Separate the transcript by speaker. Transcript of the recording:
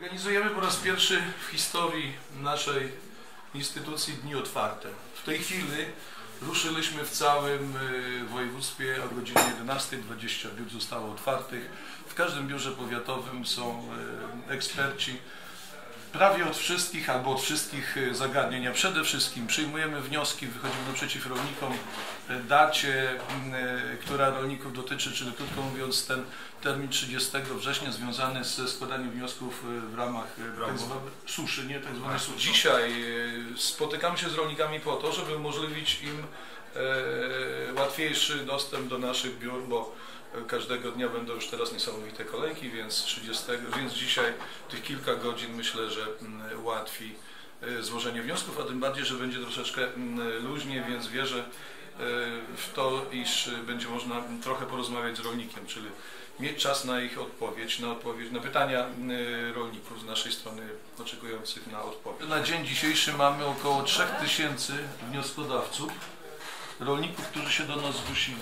Speaker 1: Organizujemy po raz pierwszy w historii naszej instytucji Dni Otwarte. W tej chwili ruszyliśmy w całym y, województwie o godzinie 11.20 biur zostało otwartych. W każdym biurze powiatowym są y, eksperci prawie od wszystkich albo od wszystkich y, zagadnień, a przede wszystkim przyjmujemy wnioski, wychodzimy naprzeciw rolnikom, y, dacie, y, która rolników dotyczy, czyli krótko mówiąc ten termin 30 września związany ze składaniem wniosków w ramach tak zwanej suszy, nie? Tak zwanej suszy. Dzisiaj spotykamy się z rolnikami po to, żeby umożliwić im łatwiejszy dostęp do naszych biur, bo e, każdego dnia będą już teraz niesamowite kolejki, więc 30, więc dzisiaj tych kilka godzin myślę, że mm, ułatwi e, złożenie wniosków, a tym bardziej, że będzie troszeczkę mm, luźnie, więc wierzę e, w to, iż będzie można trochę porozmawiać z rolnikiem, czyli mieć czas na ich odpowiedź, na odpowiedź na pytania rolników z naszej strony oczekujących na odpowiedź. Na dzień dzisiejszy mamy około 3000 wnioskodawców, rolników, którzy się do nas zgłosili.